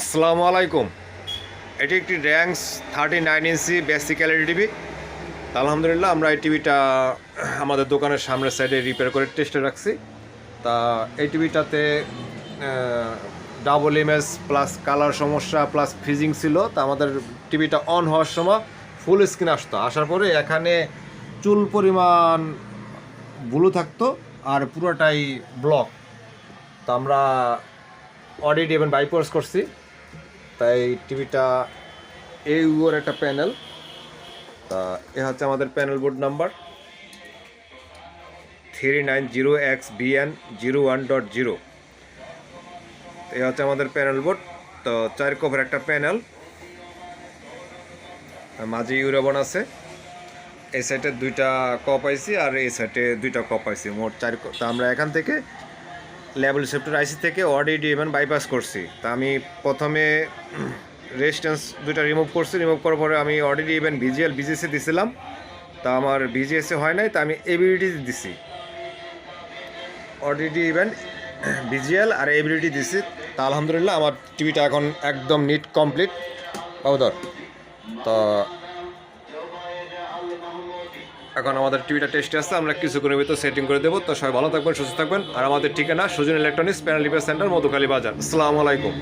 আসসালামু আলাইকুম। এটি একটি Rangs thirty nine inch basic LED TV. আলহামদুলিল্লাহ, আমরা এই টিভিটা আমাদের দোকানের সামনের সাইডে রিপেয়ার করে টেস্টে রাখছি। তা এই টিভিটাতে ডাবল ইমেজ প্লাস কালার সমস্যা প্লাস ফ্রিজিং ছিল। তা আমাদের টিভিটা অন হওয়ার সময় ফুল স্ক্রিন আসতো। আসার পরে এখানে চুল পরিমাণ ব্লু থাকতো আর পুরোটাই ব্লক তো আমরা অডিট এবং বাইপার্স করছি। তাই টিভিটা এই ওর একটা প্যানেল। তা এ হচ্ছে আমাদের panel board number. Three nine zero X BN zero one dot zero এ হচ্ছে আমাদের প্যানেল বোর্ড। তো চার কভার একটা প্যানেল। মাঝে ইউরোবন আছে। এই সাইডে দুইটা কপ আইসি আর এই সাইডে দুইটা কপ আইসি মোট চার তা আমরা এখান থেকে লেভেল সেপ্টার আইসি থেকে অডিডি এবং বাইপাস করছি। তা আমি প্রথমে রেজিস্ট্যান্স দুইটা রিমুভ করছি। রিমুভ করার পরে আমি অডিডি ইভেন ভিজিএল বিজিএসে দিছিলাম। তা আমার বিজিএসে হয় নাই, তা আমি এবিলিটি দিছি। অডিডি ইভেন বিজিএল আর এবিলিটি দিছি। তা আলহামদুলিল্লাহ আমার টিভিটা এখন একদম নিট কমপ্লিট বাবুদর তো এখন আমাদের টিভিটা টেস্টে আসছে আমরা কিছু কিছুক্ষণের ভিতরে সেটিং করে দেবো। তো সবাই ভালো থাকবেন, সুস্থ থাকবেন। আর আমাদের ঠিকানা Sujan electronics panel repair centre Madhukali Bazar. আসসালামু আলাইকুম।